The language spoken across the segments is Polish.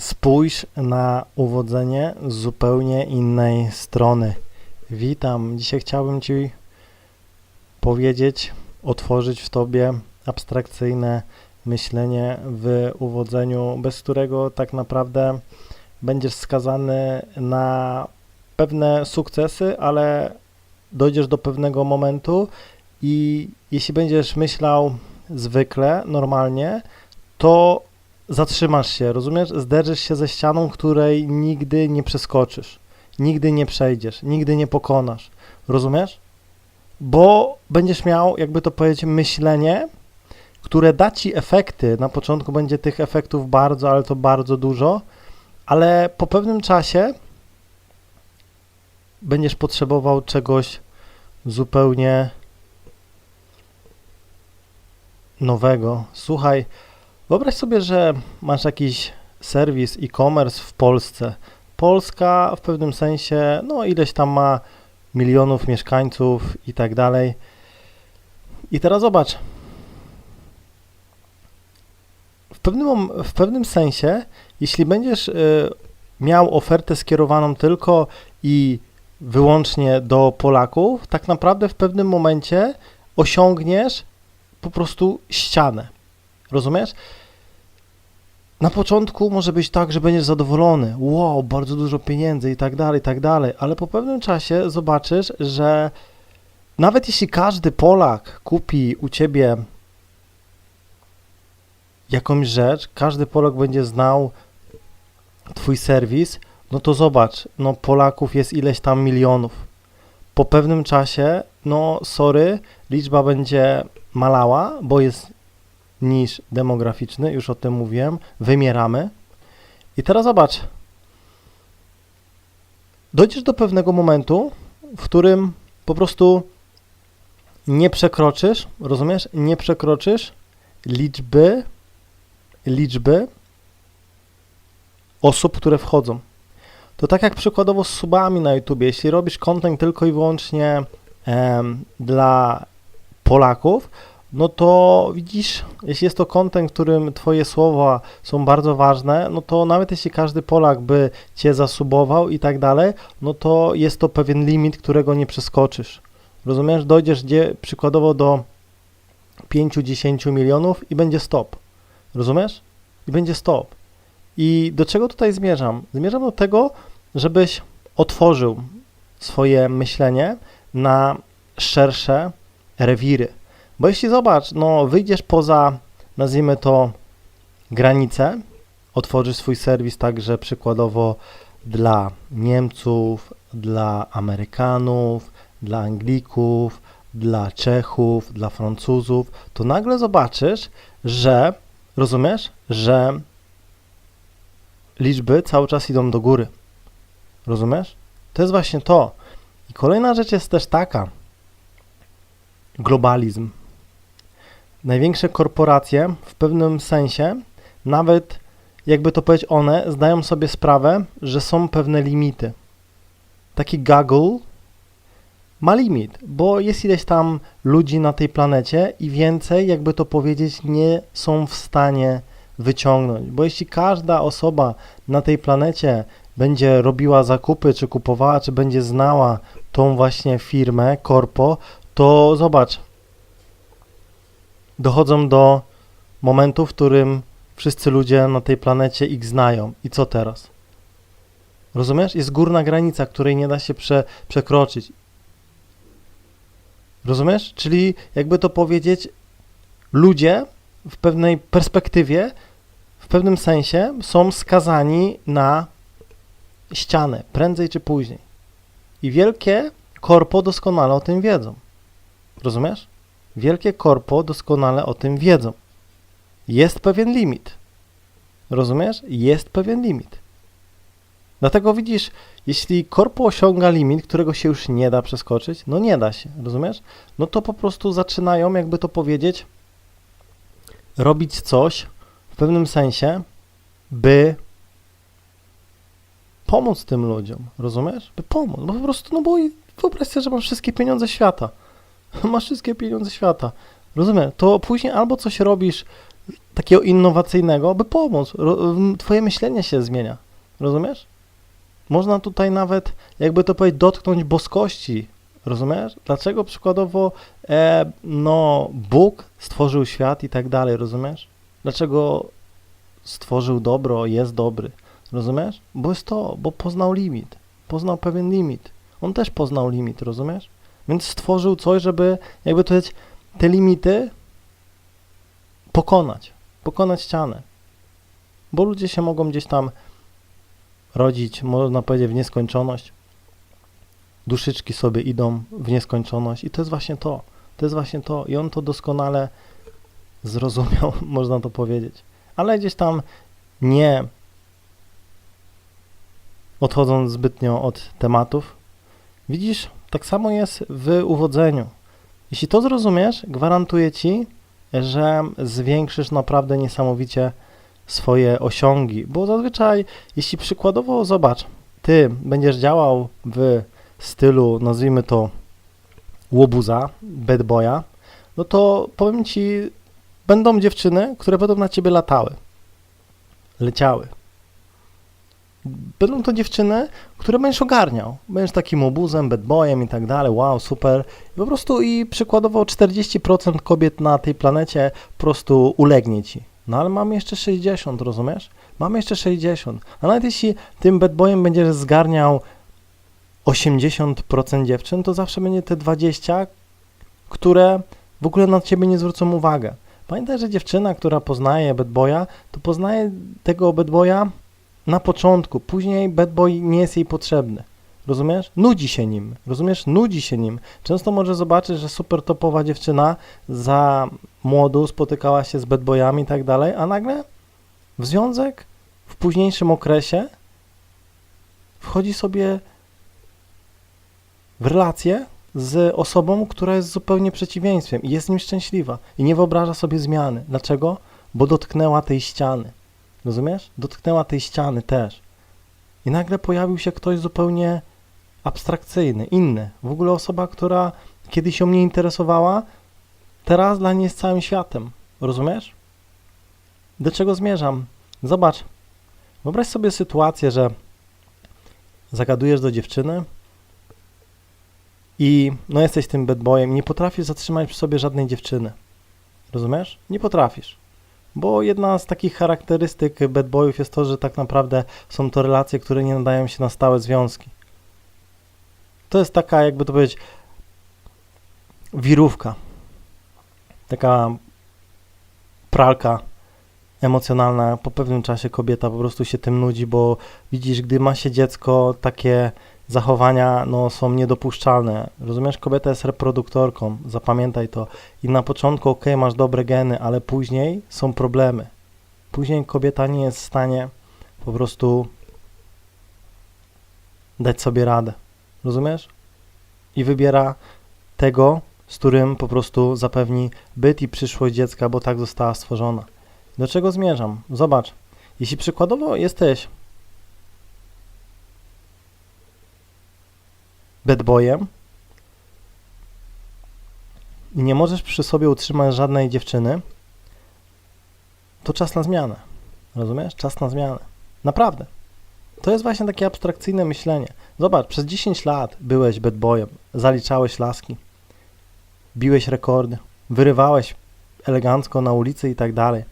Spójrz na uwodzenie z zupełnie innej strony. Witam. Dzisiaj chciałbym Ci powiedzieć, otworzyć w Tobie abstrakcyjne myślenie w uwodzeniu, bez którego tak naprawdę będziesz skazany na pewne sukcesy, ale dojdziesz do pewnego momentu i jeśli będziesz myślał zwykle, normalnie, to zatrzymasz się, rozumiesz? Zderzysz się ze ścianą, której nigdy nie przeskoczysz, nigdy nie przejdziesz, nigdy nie pokonasz, rozumiesz? Bo będziesz miał, jakby to powiedzieć, myślenie, które da ci efekty. Na początku będzie tych efektów bardzo, ale to bardzo dużo, ale po pewnym czasie będziesz potrzebował czegoś zupełnie nowego. Słuchaj, Wyobraź sobie, że masz jakiś serwis e-commerce w Polsce. Polska w pewnym sensie, no ileś tam ma milionów mieszkańców i tak dalej. I teraz zobacz. W pewnym, w pewnym sensie, jeśli będziesz y, miał ofertę skierowaną tylko i wyłącznie do Polaków, tak naprawdę w pewnym momencie osiągniesz po prostu ścianę. Rozumiesz? Na początku może być tak, że będziesz zadowolony, wow, bardzo dużo pieniędzy i tak dalej, i tak dalej, ale po pewnym czasie zobaczysz, że nawet jeśli każdy Polak kupi u ciebie jakąś rzecz, każdy Polak będzie znał twój serwis, no to zobacz, no Polaków jest ileś tam milionów. Po pewnym czasie, no sorry, liczba będzie malała, bo jest niż demograficzny, już o tym mówiłem, wymieramy. I teraz zobacz, dojdziesz do pewnego momentu, w którym po prostu nie przekroczysz, rozumiesz? Nie przekroczysz liczby, liczby osób, które wchodzą. To tak jak przykładowo z subami na YouTubie, jeśli robisz content tylko i wyłącznie em, dla Polaków, no to widzisz, jeśli jest to content, którym twoje słowa są bardzo ważne, no to nawet jeśli każdy Polak by cię zasubował i tak dalej, no to jest to pewien limit, którego nie przeskoczysz. Rozumiesz? Dojdziesz gdzie przykładowo do 5-10 milionów i będzie stop. Rozumiesz? I będzie stop. I do czego tutaj zmierzam? Zmierzam do tego, żebyś otworzył swoje myślenie na szersze rewiry. Bo jeśli zobacz, no wyjdziesz poza, nazwijmy to, granicę, otworzysz swój serwis także przykładowo dla Niemców, dla Amerykanów, dla Anglików, dla Czechów, dla Francuzów, to nagle zobaczysz, że, rozumiesz, że liczby cały czas idą do góry. Rozumiesz? To jest właśnie to. I kolejna rzecz jest też taka. Globalizm największe korporacje w pewnym sensie, nawet jakby to powiedzieć one, zdają sobie sprawę, że są pewne limity. Taki Google ma limit, bo jest ileś tam ludzi na tej planecie i więcej, jakby to powiedzieć, nie są w stanie wyciągnąć. Bo jeśli każda osoba na tej planecie będzie robiła zakupy, czy kupowała, czy będzie znała tą właśnie firmę, korpo, to zobacz, dochodzą do momentu, w którym wszyscy ludzie na tej planecie ich znają. I co teraz? Rozumiesz? Jest górna granica, której nie da się prze, przekroczyć. Rozumiesz? Czyli jakby to powiedzieć, ludzie w pewnej perspektywie, w pewnym sensie są skazani na ścianę, prędzej czy później. I wielkie korpo doskonale o tym wiedzą. Rozumiesz? Wielkie korpo doskonale o tym wiedzą. Jest pewien limit. Rozumiesz? Jest pewien limit. Dlatego widzisz, jeśli korpo osiąga limit, którego się już nie da przeskoczyć, no nie da się, rozumiesz? No to po prostu zaczynają, jakby to powiedzieć, robić coś w pewnym sensie, by pomóc tym ludziom, rozumiesz? By pomóc, no po prostu, no bo wyobraź sobie, że masz wszystkie pieniądze świata. Masz wszystkie pieniądze świata. Rozumiem. To później albo coś robisz takiego innowacyjnego, by pomóc. Twoje myślenie się zmienia. Rozumiesz? Można tutaj nawet, jakby to powiedzieć, dotknąć boskości. Rozumiesz? Dlaczego przykładowo e, no, Bóg stworzył świat i tak dalej, rozumiesz? Dlaczego stworzył dobro, jest dobry? Rozumiesz? Bo jest to, bo poznał limit. Poznał pewien limit. On też poznał limit, rozumiesz? Więc stworzył coś, żeby jakby to powiedzieć, te limity pokonać. Pokonać ścianę. Bo ludzie się mogą gdzieś tam rodzić, można powiedzieć, w nieskończoność. Duszyczki sobie idą w nieskończoność i to jest właśnie to. To jest właśnie to. I on to doskonale zrozumiał, można to powiedzieć. Ale gdzieś tam nie odchodząc zbytnio od tematów, widzisz, tak samo jest w uwodzeniu. Jeśli to zrozumiesz, gwarantuję ci, że zwiększysz naprawdę niesamowicie swoje osiągi, bo zazwyczaj, jeśli przykładowo zobacz, ty będziesz działał w stylu, nazwijmy to łobuza, bad boya, no to powiem ci, będą dziewczyny, które będą na ciebie latały, leciały. Będą to dziewczyny, które będziesz ogarniał. Będziesz takim obuzem, bad boyem i tak dalej, wow, super. I po prostu i przykładowo 40% kobiet na tej planecie po prostu ulegnie ci. No ale mamy jeszcze 60, rozumiesz? Mamy jeszcze 60. A nawet jeśli tym bad boyem będziesz zgarniał 80% dziewczyn, to zawsze będzie te 20, które w ogóle na ciebie nie zwrócą uwagę. Pamiętaj, że dziewczyna, która poznaje bad boya, to poznaje tego bad boya na początku, później bad boy nie jest jej potrzebny. Rozumiesz? Nudzi się nim. Rozumiesz? Nudzi się nim. Często może zobaczyć, że super topowa dziewczyna za młodu spotykała się z bad boyami i tak dalej, a nagle w związek w późniejszym okresie wchodzi sobie w relację z osobą, która jest zupełnie przeciwieństwem i jest nim szczęśliwa i nie wyobraża sobie zmiany. Dlaczego? Bo dotknęła tej ściany. Rozumiesz? Dotknęła tej ściany też. I nagle pojawił się ktoś zupełnie abstrakcyjny, inny. W ogóle osoba, która kiedyś ją nie interesowała, teraz dla niej jest całym światem. Rozumiesz? Do czego zmierzam? Zobacz. Wyobraź sobie sytuację, że zagadujesz do dziewczyny i no jesteś tym bad boyem nie potrafisz zatrzymać przy sobie żadnej dziewczyny. Rozumiesz? Nie potrafisz. Bo jedna z takich charakterystyk bad boyów jest to, że tak naprawdę są to relacje, które nie nadają się na stałe związki. To jest taka, jakby to powiedzieć, wirówka. Taka pralka emocjonalna. Po pewnym czasie kobieta po prostu się tym nudzi, bo widzisz, gdy ma się dziecko, takie zachowania no, są niedopuszczalne. Rozumiesz, kobieta jest reproduktorką, zapamiętaj to. I na początku, ok, masz dobre geny, ale później są problemy. Później kobieta nie jest w stanie po prostu dać sobie radę. Rozumiesz? I wybiera tego, z którym po prostu zapewni byt i przyszłość dziecka, bo tak została stworzona. Do czego zmierzam? Zobacz, jeśli przykładowo jesteś bad boyem i nie możesz przy sobie utrzymać żadnej dziewczyny, to czas na zmianę. Rozumiesz? Czas na zmianę. Naprawdę. To jest właśnie takie abstrakcyjne myślenie. Zobacz, przez 10 lat byłeś bad boyem, zaliczałeś laski, biłeś rekordy, wyrywałeś elegancko na ulicy i tak dalej.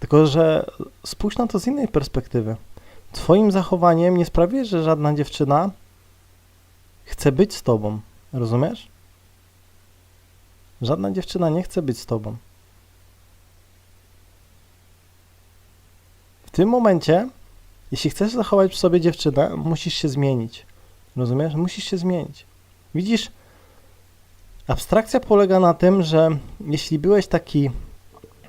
Tylko, że spójrz na to z innej perspektywy. Twoim zachowaniem nie sprawi, że żadna dziewczyna chce być z tobą. Rozumiesz? Żadna dziewczyna nie chce być z tobą. W tym momencie, jeśli chcesz zachować przy sobie dziewczynę, musisz się zmienić. Rozumiesz? Musisz się zmienić. Widzisz, abstrakcja polega na tym, że jeśli byłeś taki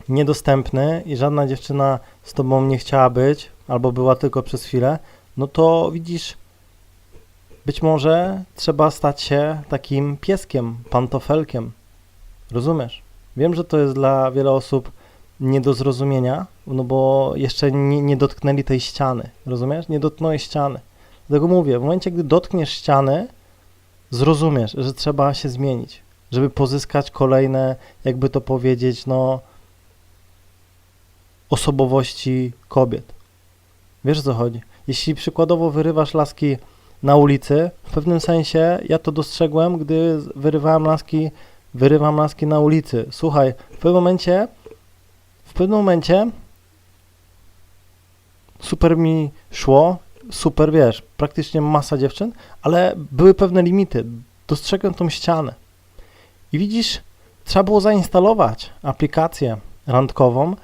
niedostępny i żadna dziewczyna z tobą nie chciała być, albo była tylko przez chwilę, no to widzisz, być może trzeba stać się takim pieskiem, pantofelkiem. Rozumiesz? Wiem, że to jest dla wiele osób nie do zrozumienia, no bo jeszcze nie, nie dotknęli tej ściany. Rozumiesz? Nie dotknąłeś ściany. Dlatego mówię, w momencie, gdy dotkniesz ściany, zrozumiesz, że trzeba się zmienić. żeby pozyskać kolejne, jakby to powiedzieć, no, osobowości kobiet. Wiesz o co chodzi? Jeśli przykładowo wyrywasz laski na ulicy, w pewnym sensie ja to dostrzegłem, gdy wyrywałem laski, wyrywam laski na ulicy. Słuchaj, w pewnym momencie, w pewnym momencie super mi szło, super, wiesz, praktycznie masa dziewczyn, ale były pewne limity. Dostrzegłem tą ścianę. I widzisz, trzeba było zainstalować aplikację randkową,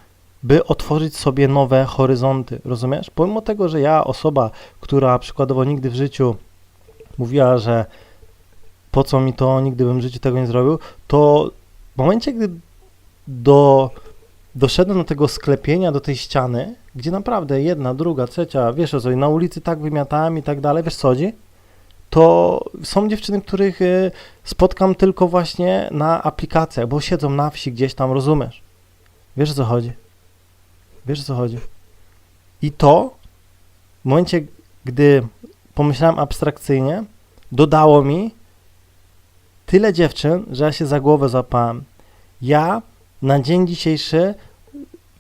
by otworzyć sobie nowe horyzonty, rozumiesz? Pomimo tego, że ja, osoba, która przykładowo nigdy w życiu mówiła, że po co mi to, nigdy bym w życiu tego nie zrobił, to w momencie, gdy do, doszedłem do tego sklepienia, do tej ściany, gdzie naprawdę jedna, druga, trzecia, wiesz o co, na ulicy tak wymiatałem i tak dalej, wiesz co chodzi? To są dziewczyny, których y, spotkam tylko właśnie na aplikacjach, bo siedzą na wsi gdzieś tam, rozumiesz? Wiesz o co chodzi? Wiesz o co chodzi? I to w momencie, gdy pomyślałem abstrakcyjnie, dodało mi tyle dziewczyn, że ja się za głowę złapałem. Ja na dzień dzisiejszy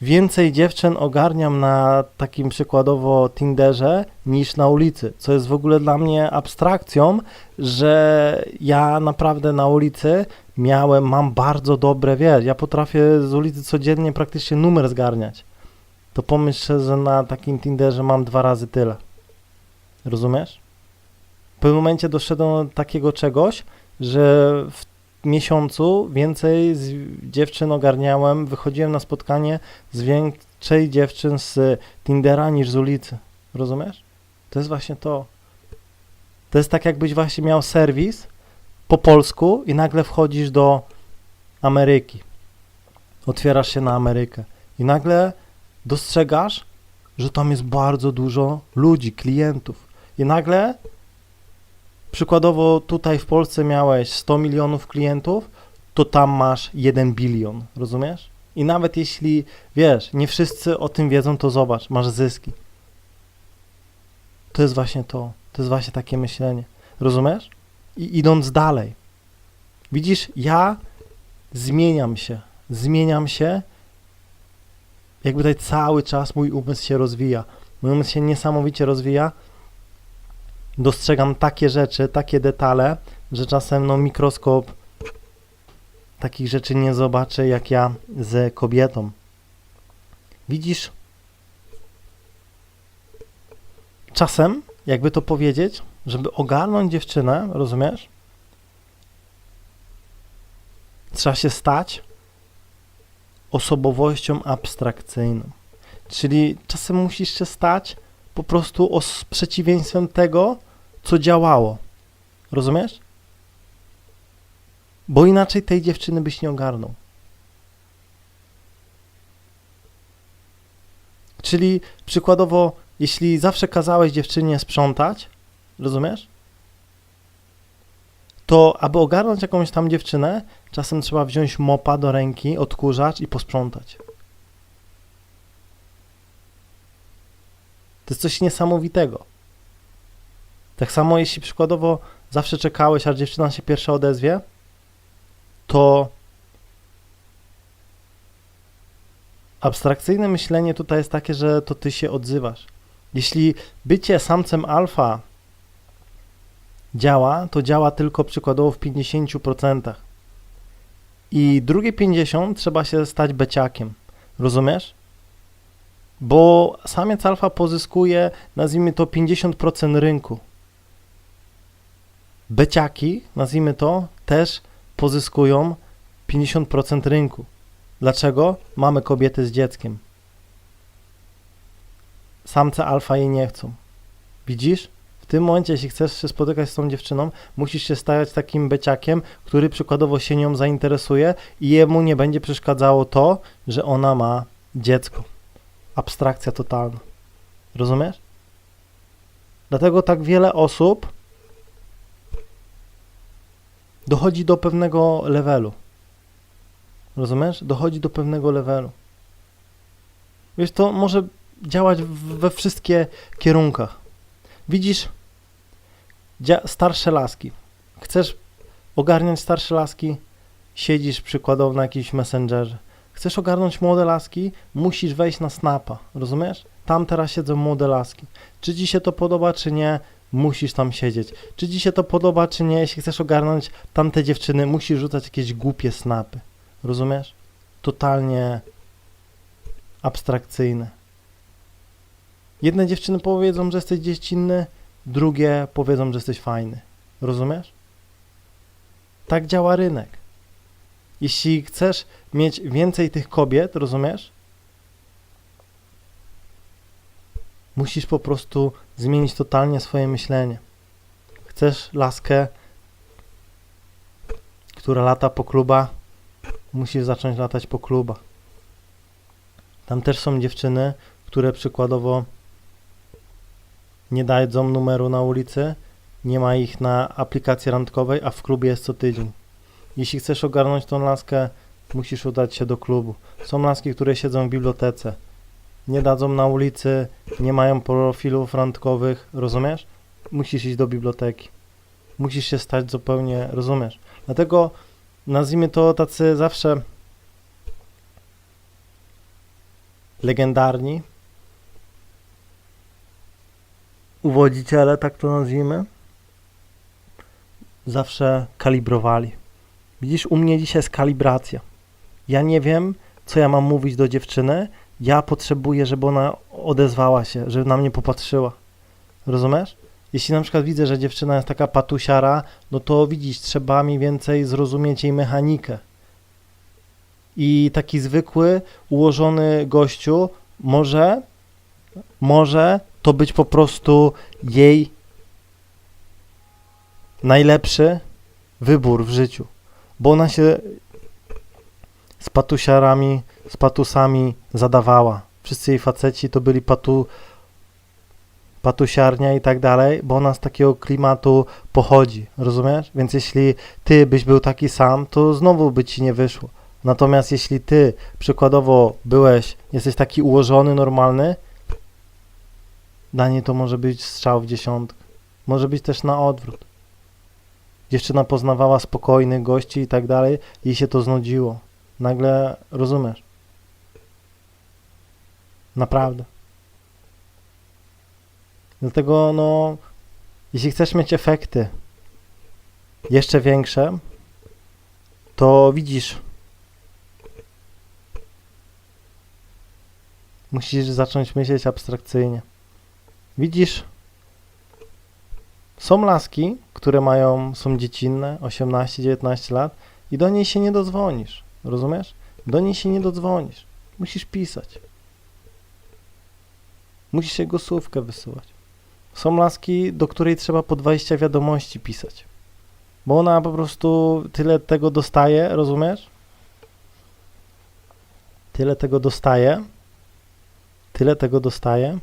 więcej dziewczyn ogarniam na takim przykładowo Tinderze niż na ulicy, co jest w ogóle dla mnie abstrakcją, że ja naprawdę na ulicy miałem, mam bardzo dobre, wiesz, ja potrafię z ulicy codziennie praktycznie numer zgarniać. To pomyśl, że na takim Tinderze mam dwa razy tyle. Rozumiesz? W pewnym momencie doszedłem do takiego czegoś, że w miesiącu więcej z dziewczyn ogarniałem, wychodziłem na spotkanie z większej dziewczyn z Tindera niż z ulicy. Rozumiesz? To jest właśnie to. To jest tak, jakbyś właśnie miał serwis po polsku i nagle wchodzisz do Ameryki. Otwierasz się na Amerykę i nagle dostrzegasz, że tam jest bardzo dużo ludzi, klientów. I nagle przykładowo tutaj w Polsce miałeś 100 milionów klientów, to tam masz 1 bilion, rozumiesz? I nawet jeśli, wiesz, nie wszyscy o tym wiedzą, to zobacz, masz zyski. To jest właśnie to. To jest właśnie takie myślenie. Rozumiesz? I idąc dalej. Widzisz, ja zmieniam się. Zmieniam się. Jakby tutaj cały czas mój umysł się rozwija. Mój umysł się niesamowicie rozwija dostrzegam takie rzeczy, takie detale, że czasem no, mikroskop takich rzeczy nie zobaczy jak ja z kobietą. Widzisz? Czasem, jakby to powiedzieć, żeby ogarnąć dziewczynę, rozumiesz? Trzeba się stać osobowością abstrakcyjną. Czyli czasem musisz się stać po prostu os- przeciwieństwem tego, co działało. Rozumiesz? Bo inaczej tej dziewczyny byś nie ogarnął. Czyli przykładowo, jeśli zawsze kazałeś dziewczynie sprzątać, rozumiesz? To aby ogarnąć jakąś tam dziewczynę, czasem trzeba wziąć mopa do ręki, odkurzacz i posprzątać. To jest coś niesamowitego. Tak samo jeśli przykładowo zawsze czekałeś, aż dziewczyna się pierwsza odezwie, to abstrakcyjne myślenie tutaj jest takie, że to ty się odzywasz. Jeśli bycie samcem alfa działa, to działa tylko przykładowo w 50%. I drugie 50 trzeba się stać beciakiem. Rozumiesz? Bo samiec alfa pozyskuje, nazwijmy to 50% rynku. Beciaki, nazwijmy to, też pozyskują 50% rynku. Dlaczego? Mamy kobiety z dzieckiem. Samce alfa jej nie chcą. Widzisz? W tym momencie, jeśli chcesz się spotykać z tą dziewczyną, musisz się stać takim beciakiem, który przykładowo się nią zainteresuje i jemu nie będzie przeszkadzało to, że ona ma dziecko. Abstrakcja totalna. Rozumiesz? Dlatego tak wiele osób dochodzi do pewnego levelu. Rozumiesz? Dochodzi do pewnego levelu. Wiesz, to może działać we wszystkie kierunkach. Widzisz starsze laski. Chcesz ogarniać starsze laski? siedzisz przykładowo na jakimś messengerze. Chcesz ogarnąć młode laski, musisz wejść na snapa, rozumiesz? Tam teraz siedzą młode laski. Czy ci się to podoba, czy nie, musisz tam siedzieć. Czy ci się to podoba, czy nie, jeśli chcesz ogarnąć tamte dziewczyny, musisz rzucać jakieś głupie snapy. Rozumiesz? Totalnie abstrakcyjne. Jedne dziewczyny powiedzą, że jesteś dziecinny, drugie powiedzą, że jesteś fajny. Rozumiesz? Tak działa rynek. Jeśli chcesz mieć więcej tych kobiet, rozumiesz? Musisz po prostu zmienić totalnie swoje myślenie. Chcesz laskę, która lata po klubach, musisz zacząć latać po klubach. Tam też są dziewczyny, które przykładowo nie dadzą numeru na ulicy, nie ma ich na aplikacji randkowej, a w klubie jest co tydzień. Jeśli chcesz ogarnąć tą laskę, musisz udać się do klubu. Są laski, które siedzą w bibliotece. Nie dadzą na ulicy, nie mają profilów randkowych, rozumiesz? Musisz iść do biblioteki. Musisz się stać zupełnie, rozumiesz? Dlatego nazwijmy to tacy zawsze legendarni uwodziciele, tak to nazwijmy, zawsze kalibrowali. Widzisz, u mnie dzisiaj jest kalibracja. Ja nie wiem, co ja mam mówić do dziewczyny. Ja potrzebuję, żeby ona odezwała się, żeby na mnie popatrzyła. Rozumiesz? Jeśli na przykład widzę, że dziewczyna jest taka patusiara, no to widzisz, trzeba mi więcej zrozumieć jej mechanikę. I taki zwykły, ułożony gościu może, może to być po prostu jej najlepszy wybór w życiu, bo ona się z patusiarami, z patusami zadawała. Wszyscy jej faceci to byli patu, patusiarnia i tak dalej, bo ona z takiego klimatu pochodzi, rozumiesz? Więc jeśli ty byś był taki sam, to znowu by ci nie wyszło. Natomiast jeśli ty przykładowo byłeś, jesteś taki ułożony, normalny, dla niej to może być strzał w dziesiątkę. Może być też na odwrót. Dziewczyna poznawała spokojnych gości i tak dalej, jej się to znudziło. Nagle rozumiesz. Naprawdę. Dlatego, no, jeśli chcesz mieć efekty jeszcze większe, to widzisz, musisz zacząć myśleć abstrakcyjnie. Widzisz, są laski, które mają, są dziecinne, 18-19 lat i do niej się nie dodzwonisz, rozumiesz? Do niej się nie dodzwonisz. Musisz pisać. Musisz jej głosówkę wysyłać. Są laski, do której trzeba po 20 wiadomości pisać. Bo ona po prostu tyle tego dostaje, rozumiesz? Tyle tego dostaje. Tyle tego dostaje,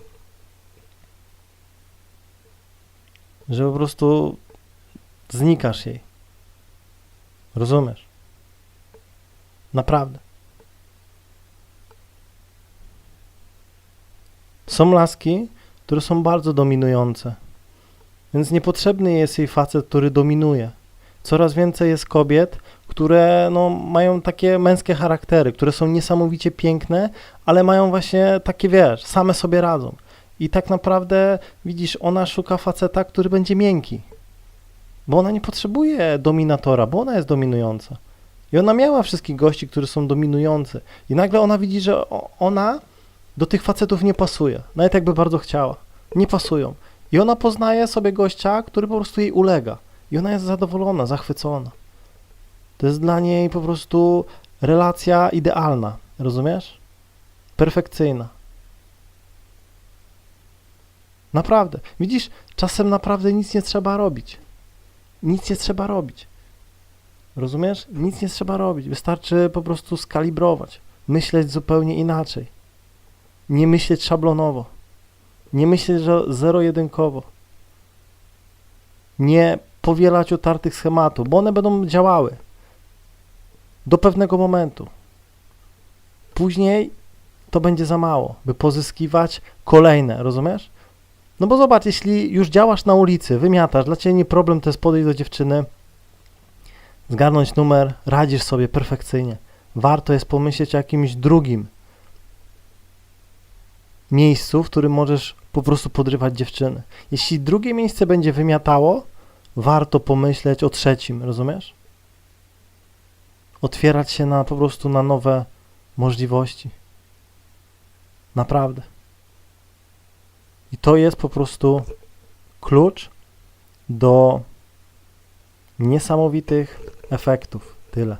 że po prostu znikasz jej. Rozumiesz? Naprawdę. Są laski, które są bardzo dominujące, więc niepotrzebny jest jej facet, który dominuje. Coraz więcej jest kobiet, które no, mają takie męskie charaktery, które są niesamowicie piękne, ale mają właśnie takie, wiesz, same sobie radzą. I tak naprawdę, widzisz, ona szuka faceta, który będzie miękki. Bo ona nie potrzebuje dominatora, bo ona jest dominująca. I ona miała wszystkich gości, którzy są dominujący. I nagle ona widzi, że ona do tych facetów nie pasuje. Nawet jakby bardzo chciała. Nie pasują. I ona poznaje sobie gościa, który po prostu jej ulega. I ona jest zadowolona, zachwycona. To jest dla niej po prostu relacja idealna. Rozumiesz? Perfekcyjna. Naprawdę. Widzisz, czasem naprawdę nic nie trzeba robić. Nic nie trzeba robić. Rozumiesz? Nic nie trzeba robić. Wystarczy po prostu skalibrować. Myśleć zupełnie inaczej. Nie myśleć szablonowo. Nie myśleć zero-jedynkowo. Nie powielać otartych schematów, bo one będą działały do pewnego momentu. Później to będzie za mało, by pozyskiwać kolejne, rozumiesz? No bo zobacz, jeśli już działasz na ulicy, wymiatasz, dla ciebie nie problem to jest podejść do dziewczyny, zgarnąć numer, radzisz sobie perfekcyjnie. Warto jest pomyśleć o jakimś drugim miejscu, w którym możesz po prostu podrywać dziewczyny. Jeśli drugie miejsce będzie wymiatało, warto pomyśleć o trzecim, rozumiesz? Otwierać się na po prostu na nowe możliwości. Naprawdę. I to jest po prostu klucz do niesamowitych efektów. Tyle.